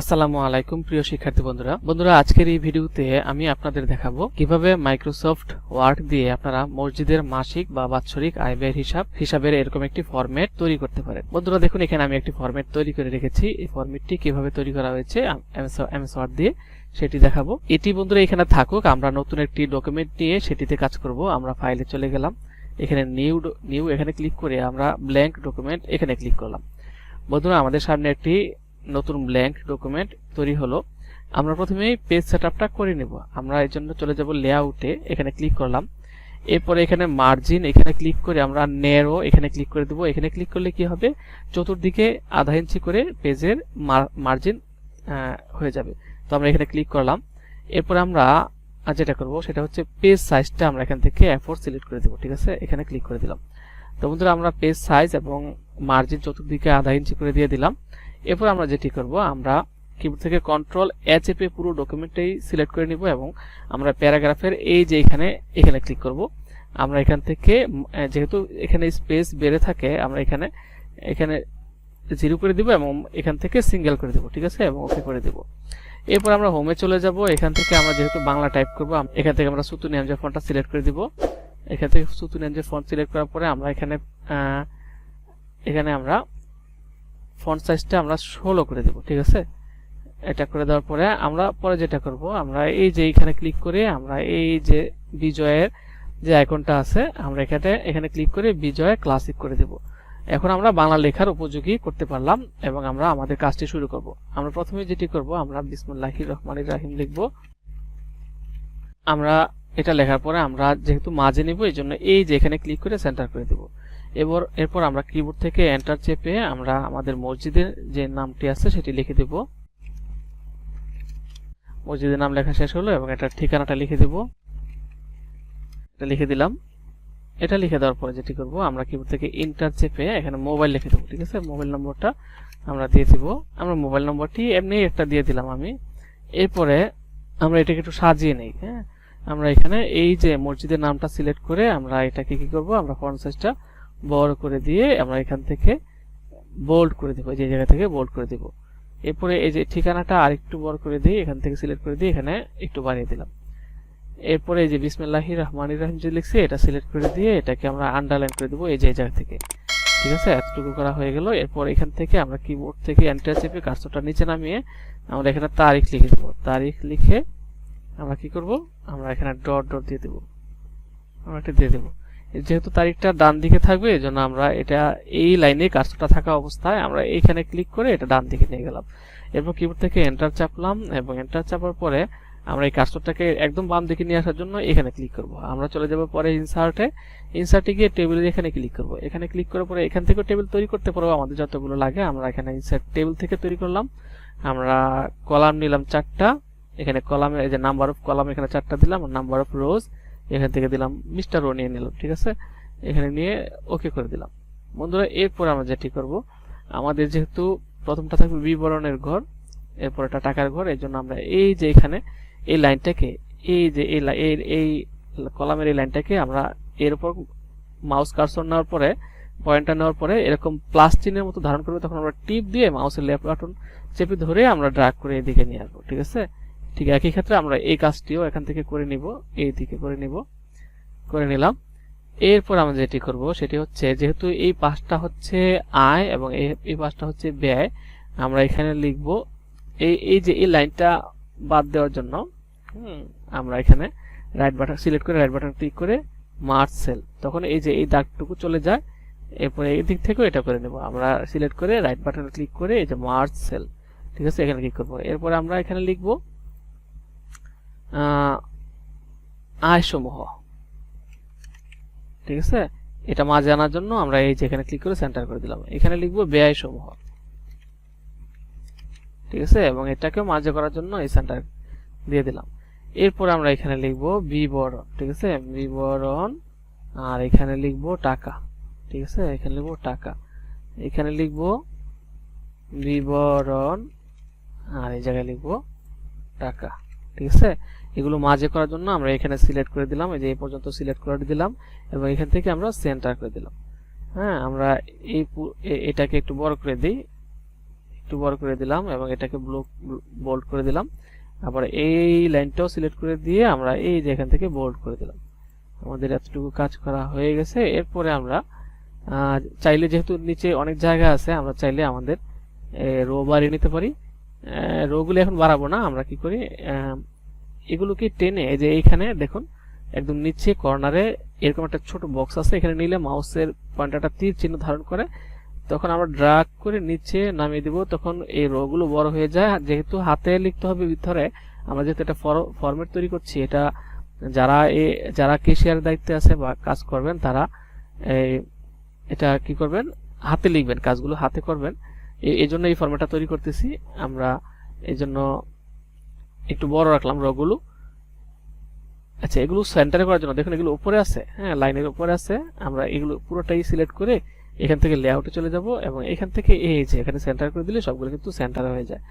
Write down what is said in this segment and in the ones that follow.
আসসালামু আলাইকুম, প্রিয় শিক্ষার্থী বন্ধুরা। বন্ধুরা, আজকের এই ভিডিওতে আমি আপনাদের দেখাবো কীভাবে মাইক্রোসফট ওয়ার্ড দিয়ে আপনারা মসজিদের মাসিক বা বাৎসরিক আয় ব্যয়ের হিসাব, হিসাবের এরকম একটি ফরম্যাট তৈরি করতে পারেন। বন্ধুরা, দেখুন, এখানে আমি একটি ফরম্যাট তৈরি করে রেখেছি। এই ফরম্যাটটি কীভাবে তৈরি করা হয়েছে এমএস ওয়ার্ড দিয়ে সেটি দেখাবো। এটি বন্ধুরা এখানে থাকুক, আমরা নতুন একটি ডকুমেন্ট নিয়ে সেটিতে কাজ করব। আমরা ফাইলে চলে গেলাম। এখানে নিউ নিউ এখানে ক্লিক করে আমরা ব্ল্যাঙ্ক ডকুমেন্ট এখানে ক্লিক করলাম। বন্ধুরা, আমাদের সামনে একটি নতুন ব্ল্যাঙ্ক ডকুমেন্ট তৈরি হলো। আমরা প্রথমেই পেজ সেটআপটা করে নেব। আমরা এই জন্য চলে যাব লেআউটে এখানে ক্লিক করলাম। এরপরে এখানে মার্জিন এখানে ক্লিক করে আমরা নেরো এখানে ক্লিক করে দেবো। এখানে ক্লিক করলে কি হবে? চতুর্দিকে আধা ইঞ্চি করে পেজের মার্জিন হয়ে যাবে। তো আমরা এখানে ক্লিক করলাম। এরপরে আমরা যেটা করব সেটা হচ্ছে পেজ সাইজটা আমরা এখান থেকে এফোর সিলেক্ট করে দেবো, ঠিক আছে? এখানে ক্লিক করে দিলাম। তো বন্ধুরা, আমরা পেজ সাইজ এবং মার্জিন চতুর্দিকে আধা ইঞ্চি করে দিয়ে দিলাম। এরপর আমরা যেটি করব, আমরা কিবোর্ড থেকে কন্ট্রোল এ চেপে পুরো ডকুমেন্টটাই সিলেক্ট করে নিব এবং আমরা প্যারাগ্রাফের এই যে এখানে এখানে ক্লিক করব। আমরা এখান থেকে যেহেতু এখানে স্পেস বেড়ে থাকে, আমরা এখানে এখানে জিরো করে দিব এবং এখান থেকে সিঙ্গেল করে দিব, ঠিক আছে? এবং ওকে করে দিব। এরপর আমরা হোমে চলে যাব। এখান থেকে আমরা যেহেতু বাংলা টাইপ করব এখান থেকে আমরা সুতুনি যে ফন্টটা সিলেক্ট করে দিব। এখান থেকে সুতুনি যে ফন্ট সিলেক্ট করার পরে আমরা এখানে এখানে আমরা ফন্ট সাইজটা আমরা ষোলো করে দেব, ঠিক আছে? এটা করে দেওয়ার পরে আমরা পরে যেটা করব, আমরা এই যে এখানে ক্লিক করে আমরা এই যে বিজয়ের যে আইকনটা আছে, আমরা এখানে এখানে ক্লিক করে বিজয় ক্লাসিক করে দেব। এখন আমরা বাংলা লেখার উপযোগী করতে পারলাম এবং আমরা আমাদের কাজটি শুরু করব। আমরা প্রথমে যেটি করব, আমরা বিসমুল্লাহির রহমানির রাহিম লিখব। আমরা এটা লেখার পরে আমরা যেহেতু মাঝে নিব, এই জন্য এই যে এখানে ক্লিক করে সেন্টার করে দেব। এবার, এরপর আমরা কিবোর্ড থেকে এন্টার চেপে আমরা আমাদের মসজিদের যে নামটি আছে সেটি লিখে দেব। মসজিদের নাম লেখা শেষ হলো এবং এটার ঠিকানাটা লিখে দেব। এটা লিখে দিলাম। এটা লিখে দেওয়ার পরে যেটি করব, আমরা কিবোর্ড থেকে ইন্টার চেপে এখানে মোবাইল লিখে দেবো, ঠিক আছে? মোবাইল নম্বরটা আমরা দিয়ে দিব। আমরা মোবাইল নম্বরটি এমনি একটা দিয়ে দিলাম আমি। এরপরে আমরা এটাকে একটু সাজিয়ে নেই হ্যাঁ? আমরা এখানে এই যে মসজিদের নামটা সিলেক্ট করে আমরা এটাকে কি করব, আমরা ফন্ট সাইজটা বড় করে দিয়ে আমরা এখান থেকে বোল্ড করে দেবো যে জায়গা থেকে বোল্ড করে দেব। এরপরে এই যে ঠিকানাটা আরেকটু বড় করে দিই এখান থেকে সিলেক্ট করে দিয়ে এখানে একটু বাড়িয়ে দিলাম। এরপরে এই যে বিসমিল্লাহি রহমান রহিম যে লিখছি, এটা সিলেক্ট করে দিয়ে এটাকে আমরা আন্ডারলাইন করে দেবো এই যে জায়গা থেকে। ঠিক আছে? এতটুকু করা হয়ে গেল। এরপর এখান থেকে আমরা কিবোর্ড থেকে এন্টার চেপে কার্সরটা নিচে নামিয়ে আমরা এখানে তারিখ লিখে দেবো। তারিখ লিখে আমরা কি করব? আমরা এখানে ডট ডট দিয়ে দেবো। আমরা এটা দিয়ে দেবো। যেহেতু তারিখটা ডান দিকে থাকবে, এই জন্য আমরা এটা এই লাইনে কাজটা থাকা অবস্থায় আমরা এইখানে ক্লিক করে এটা ডান দিকে নিয়ে গেলাম। এরপর কিবোর্ড থেকে এন্টার চাপলাম এবং এন্টার চাপার পরে আমরা এই কাজটাকে একদম বাম দিকে নিয়ে আসার জন্য এখানে ক্লিক করব। আমরা চলে যাব পরে ইনসার্টে ইনসার্টে গিয়ে টেবিলের এখানে ক্লিক করব। এখানে ক্লিক করার পরে এখান থেকে টেবিল তৈরি করতে পারব আমাদের যতগুলো লাগে আমরা এখানে ইনসার্ট টেবিল থেকে তৈরি করলাম। আমরা কলাম নিলাম চারটা, এখানে কলামে এই যে নাম্বার অফ কলাম এখানে চারটা দিলাম নাম্বার অফ রোজ এখান থেকে দিলাম, মিস্টার ও নিয়ে নিলাম, ঠিক আছে? এখানে নিয়ে ওকে করে দিলাম। বন্ধুরা, এরপর আমরা যেটি করব, আমাদের যেহেতু প্রথমটা থাকবে বিবরণের ঘর, এরপর এটা টাকার ঘর এই জন্য আমরা এই যে এখানে এই লাইনটাকে, এই যে এই এই কলামের এই লাইনটাকে আমরা এর উপর মাউস কার্সর নেওয়ার পরে পয়েন্টটা নেওয়ার পরে এরকম প্লাস চিহ্নের মতো ধারণ করবে, তখন আমরা টিপ দিয়ে মাউসের লেফট বাটন চেপে ধরে আমরা ড্রাগ করে এদিকে নিয়ে আসব, ঠিক আছে? ঠিক একই ক্ষেত্রে আমরা এই কাজটিও এখান থেকে করে নিব, এই দিকে করে নিব, করে নিলাম। এরপর আমরা যেটি করব সেটি হচ্ছে, যেহেতু এই পাঁচটা হচ্ছে আয় এবং এই পাঁচটা হচ্ছে ব্যয়, আমরা এখানে লিখব এই এই যে এই লাইনটা বাদ দেওয়ার জন্য আমরা এখানে রাইট বাটন সিলেক্ট করে রাইট বাটন ক্লিক করে মার্চ সেল তখন এই যে এই দাগটুকু চলে যায়, এরপরে এই দিক থেকেও এটা করে নেব। আমরা সিলেক্ট করে রাইট বাটনে ক্লিক করে এই যে মার্চ সেল ঠিক আছে, এখানে ক্লিক করব। এরপরে আমরা এখানে লিখব আয়সমূহ। ঠিক আছে? এটা মাঝে আনার জন্য আমরা এই যেখানে ক্লিক করে সেন্টার করে দিলাম। এখানে লিখব ব্যয় সমূহ ঠিক আছে? এবং এটাকেও মাঝে করার জন্য এই সেন্টার দিয়ে দিলাম। এরপর আমরা এখানে লিখব বিবরণ। ঠিক আছে? বিবরণ, আর এখানে লিখব টাকা। ঠিক আছে? এখানে লিখব টাকা। এখানে লিখব বিবরণ, আর এই জায়গায় লিখব টাকা। ঠিক আছে? এগুলো মাঝে করার জন্য আমরা এখানে সিলেক্ট করে দিলাম, এই যে এই পর্যন্ত সিলেক্ট করে দিলাম, এবং এখান থেকে আমরা সেন্টার করে দিলাম। হ্যাঁ আমরা এই এটাকে একটু বড় করে দিই, একটু বড় করে দিলাম এবং এটাকে ব্লক বোল্ড করে দিলাম। আবার এই লাইনটাও সিলেক্ট করে দিয়ে আমরা এই যে এখান থেকে বোল্ড করে দিলাম। আমাদের এতটুকু কাজ করা হয়ে গেছে। এরপরে আমরা চাইলে যেহেতু নিচে অনেক জায়গা আছে, আমরা চাইলে আমাদের রো নিতে পারি। রোগুলো এখন বাড়াবো না, আমরা কি করি এগুলোকে টেনে যে এইখানে দেখুন, একদম নিচে কর্নারে এরকম একটা ছোট বক্স আছে, এখানে নিলে মাউসের পয়েন্টারটা তীর চিহ্ন ধারণ করে, তখন আমরা ড্রাগ করে নিচে নামিয়ে দিব, তখন এই রোগুলো বড় হয়ে যায় যেহেতু হাতে লিখতে হবে ভিতরে, আমরা যেহেতু এটা ফরম্যাট তৈরি করছি, এটা যারা এ, যারা কেশিয়ার দায়িত্বে আছে বা কাজ করবেন, তারা এটা কি করবেন, হাতে লিখবেন, কাজগুলো হাতে করবেন এই জন্য এই ফর্মেটটা তৈরি করতেছি। আমরা এই জন্য একটু বড় রাখলাম রগুলো আচ্ছা এগুলো সেন্টারে করার জন্য, দেখুন এগুলো উপরে আছে হ্যাঁ লাইনের উপরে আছে। আমরা এগুলো পুরোটাই সিলেক্ট করে এখান থেকে লেআউটে চলে যাব এবং এখান থেকে এই যে এখানে সেন্টার করে দিলে সবগুলো কিন্তু সেন্টারে হয়ে যায়।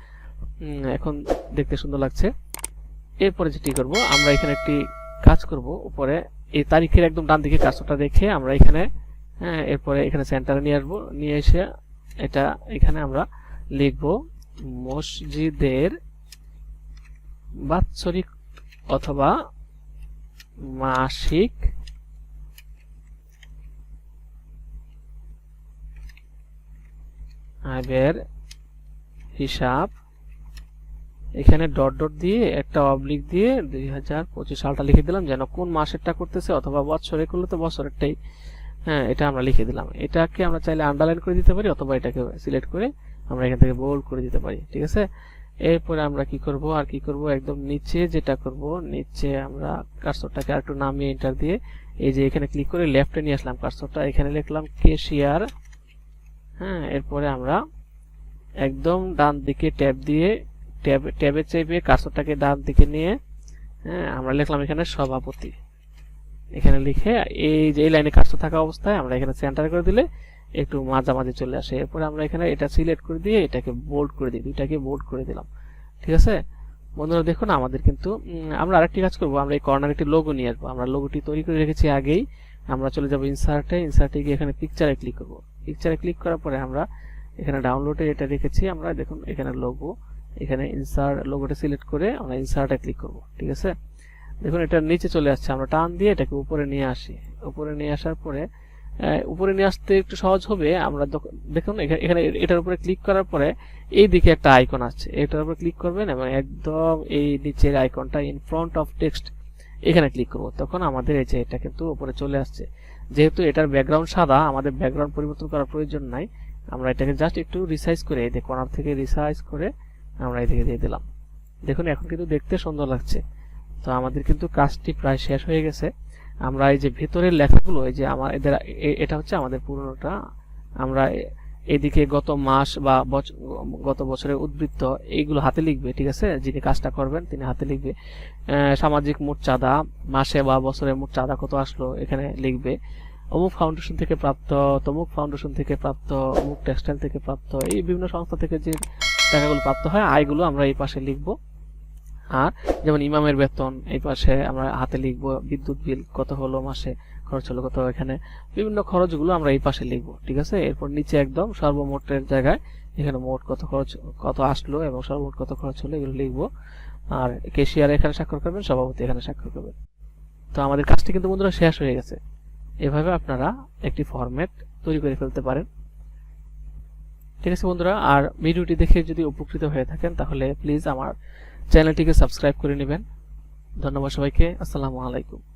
এখন দেখতে সুন্দর লাগছে। এরপরে যেটি করব, আমরা এখানে একটি কাজ করব। উপরে এই তারিখের একদম ডান দিকে কাজটা রেখে আমরা এখানে হ্যাঁ এরপরে এখানে সেন্টারে নিয়ে আসব, নিয়ে এসে এটা এখানে আমরা লিখব মসজিদের বাৎসরিক অথবা মাসিক আয়ের হিসাব। এখানে ডট ডট দিয়ে একটা অবলিক দিয়ে দুই হাজার পঁচিশ সালটা লিখে দিলাম যেন কোন মাসেরটা করতেছে অথবা বছরে করলে তো বছরেরটাই হ্যাঁ এটা আমরা লিখে দিলাম। এটাকে আমরা চাইলে আন্ডারলাইন করে দিতে পারি অথবা এটাকে সিলেক্ট করে আমরা এখান থেকে বোল্ড করে দিতে পারি, ঠিক আছে? এরপরে আমরা কি করব, আর কি করব? একদম নিচে যেটা করব, নিচে আমরা কার্সরটাকে আর একটু নামিয়ে এন্টার দিয়ে এই যে এখানে ক্লিক করে লেফটে নিয়ে আসলাম কার্সরটা এখানে লিখলাম কেশিয়ার হ্যাঁ এরপরে আমরা একদম ডান দিকে ট্যাব দিয়ে, ট্যাব ট্যাবে চেপে কার্সরটাকে ডান দিকে নিয়ে হ্যাঁ আমরা লিখলাম এখানে সভাপতি। এখানে লিখে এই যে, এই লাইনে কাজটা থাকা অবস্থায় আমরা এখানে সেন্টার করে দিলে একটু মাঝামাঝি চলে আসে। এরপরে আমরা এখানে এটা সিলেক্ট করে দিয়ে এটাকে বোল্ড করে দিই, দুইটাকে বোল্ড করে দিলাম। ঠিক আছে? বন্ধুরা দেখুন, আমাদের কিন্তু আমরা আরেকটি কাজ করব। আমরা এই কর্নার একটি লোগো নিয়ে আসব। আমরা লোগোটি তৈরি করে রেখেছি আগেই। আমরা চলে যাব ইনসার্টে ইনসার্টে গিয়ে এখানে পিকচারে ক্লিক করব। পিকচারে ক্লিক করার পরে আমরা এখানে ডাউনলোডে এটা রেখেছি। আমরা দেখুন, এখানে লোগো এখানে ইনসার্ট লোগোটা সিলেক্ট করে আমরা ইনসার্টে ক্লিক করব। ঠিক আছে? দেখুন, এটা নিচে চলে আসছে। আমরা টান দিয়ে এটাকে উপরে নিয়ে আসি। উপরে নিয়ে আসার পরে উপরে নিয়ে আসতে একটু সহজ হবে। আমরা দেখুন, এখা- এখানে এটার উপরে ক্লিক করার পরে এই দিকে একটা আইকন আছে এটার উপরে ক্লিক করবেন এবং একদম এই নিচের আইকনটা ইন ফ্রন্ট অফ টেক্সট এখানে ক্লিক করব। তখন আমাদের এই যে এটা কিন্তু উপরে চলে আসছে। যেহেতু এটার ব্যাকগ্রাউন্ড সাদা, আমাদের ব্যাকগ্রাউন্ড পরিবর্তন করার প্রয়োজন নাই। আমরা এটাকে জাস্ট একটু রিসাইজ করে এই যে কর্নার থেকে রিসাইজ করে আমরা এদিকে দিয়ে দিলাম। দেখুন, এখন কিন্তু দেখতে সুন্দর লাগছে। তো আমাদের কিন্তু কাজটি প্রায় শেষ হয়ে গেছে। আমরা এই যে ভেতরের লেখাগুলো, এই যে আমার এদের এটা হচ্ছে আমাদের পুরনোটা। আমরা এদিকে গত মাস বা গত বছরের উদ্বৃত্ত এইগুলো হাতে লিখবে, ঠিক আছে? যিনি কাজটা করবেন, তিনি হাতে লিখবে। সামাজিক মোট চাঁদা, মাসে বা বছরে মোট চাঁদা কত আসলো, এখানে লিখবে। অমুক ফাউন্ডেশন থেকে প্রাপ্ত, তমুক ফাউন্ডেশন থেকে প্রাপ্ত, অমুক টেক্সটাইল থেকে প্রাপ্ত, এই বিভিন্ন সংস্থা থেকে যে টাকাগুলো প্রাপ্ত হয়, আয়গুলো আমরা এই পাশে লিখব। আর যেমন ইমামের বেতন, এই পাশে আমরা হাতে লিখব বিদ্যুৎ বিল, কত হলো মাসে, খরচ হলো কত এখানে, বিভিন্ন খরচগুলো আমরা এই পাশে লিখব, ঠিক আছে? এরপর নিচে একদম সর্বমোটের জায়গায় এখানে মোট কত খরচ, কত আসলো এবং সর্বমোট কত খরচ হলো এগুলো লিখব। আর কেশিয়ার এখানে স্বাক্ষর করবেন, সভাপতি এখানে স্বাক্ষর করবেন। তো আমাদের কাজটি কিন্তু বন্ধুরা শেষ হয়ে গেছে। এভাবে আপনারা একটি ফরম্যাট তৈরি করে ফেলতে পারেন। ঠিক আছে বন্ধুরা, আর ভিডিওটি দেখে যদি উপকৃত হয়ে থাকেন, তাহলে প্লিজ আমার চ্যানেলটিকে সাবস্ক্রাইব করে নেবেন। ধন্যবাদ সবাইকে। আসসালামু আলাইকুম।